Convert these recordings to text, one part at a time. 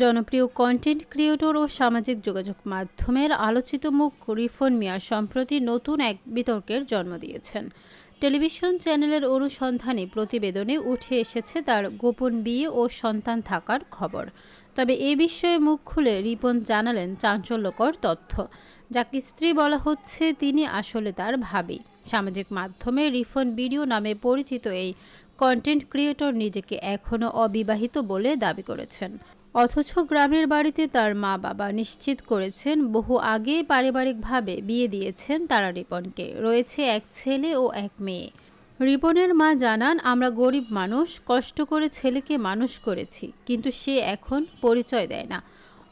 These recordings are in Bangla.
জনপ্রিয় কন্টেন্ট ক্রিয়েটর ও সামাজিক যোগাযোগ মাধ্যমের আলোচিত মুখ রিফন মিয়া সম্প্রতি নতুন এক বিতর্কের জন্ম দিয়েছেন। টেলিভিশন চ্যানেলের অনুসন্ধানী প্রতিবেদনে উঠে এসেছে তার গোপন বিয়ে ও সন্তান থাকার খবর। তবে এ বিষয়ে মুখ খুলে রিপন জানালেন চাঞ্চল্যকর তথ্য। যাকে স্ত্রী বলা হচ্ছে তিনি আসলে তার ভাবি। সামাজিক মাধ্যমে রিফন ভিডিও নামে পরিচিত এই কন্টেন্ট ক্রিয়েটর নিজেকে এখনও অবিবাহিত বলে দাবি করেছেন। অথচ গ্রামের বাড়িতে তার মা বাবা নিশ্চিত করেছেন, বহু আগে পারিবারিকভাবে বিয়ে দিয়েছেন তারা রিপনকে। রয়েছে এক ছেলে ও এক মেয়ে। রিপনের মা জানান, আমরা গরিব মানুষ, কষ্ট করে ছেলেকে মানুষ করেছি, কিন্তু সে এখন পরিচয় দেয় না।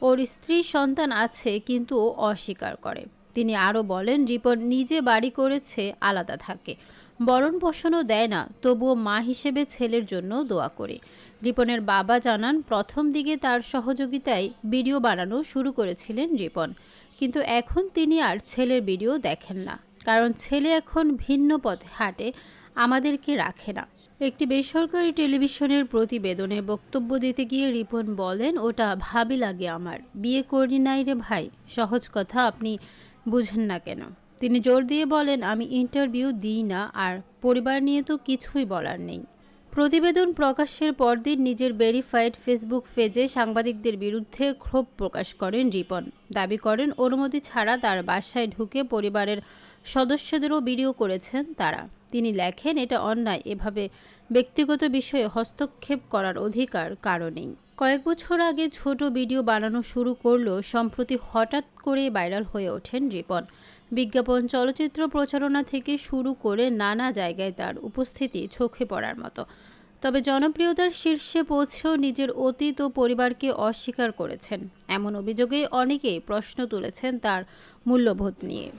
ওর স্ত্রী সন্তান আছে, কিন্তু ও অস্বীকার করে। তিনি আরও বলেন, রিপন নিজে বাড়ি করেছে, আলাদা থাকে। বরণ পোষণও দেয় না, তবুও মা হিসেবে ছেলের জন্য দোয়া করে। রিপনের বাবা জানান, প্রথম দিকে তার সহযোগিতায় ভিডিও বানানো শুরু করেছিলেন রিপন, কিন্তু এখন তিনি আর ছেলের ভিডিও দেখেন না। কারণ ছেলে এখন ভিন্ন পথে হাঁটে, আমাদেরকে রাখে না। একটি বেসরকারি টেলিভিশনের প্রতিবেদনে বক্তব্য দিতে গিয়ে রিপন বলেন, ওটা ভাবি লাগে আমার। বিয়ে করি নাই রে ভাই। সহজ কথা, আপনি বুঝেন না কেন? তিনি জোর দিয়ে বলেন, আমি ইন্টারভিউ দিই না, আর পরিবার নিয়ে তো কিছুই বলার নেই। প্রতিবেদন প্রকাশের পরদিন নিজের ভেরিফাইড ফেসবুক পেজে সাংবাদিকদের বিরুদ্ধে ক্ষোভ প্রকাশ করেন রিপন। দাবি করেন, অনুমতি ছাড়া তার বাসায় ঢুকে পরিবারের সদস্যদেরও ভিডিও করেছেন তারা। তিনি লেখেন, এটা অন্যায়। এভাবে ব্যক্তিগত বিষয়ে হস্তক্ষেপ করার অধিকার কারণেই কয়েক বছর আগে ছোট ভিডিও বানানো শুরু করলেও সম্প্রতি হঠাৎ করে ভাইরাল হয়ে ওঠেন রিপন। বিজ্ঞাপন চলচ্চিত্র প্রচারণা থেকে শুরু করে নানা জায়গায় তার উপস্থিতি চোখে পড়ার মতো। তবে জনপ্রিয়তার শীর্ষে পৌঁছেও নিজের অতীত ও পরিবারকে অস্বীকার করেছেন। এমন অভিযোগে অনেকেই প্রশ্ন তুলেছেন তার মূল্যবোধ নিয়ে।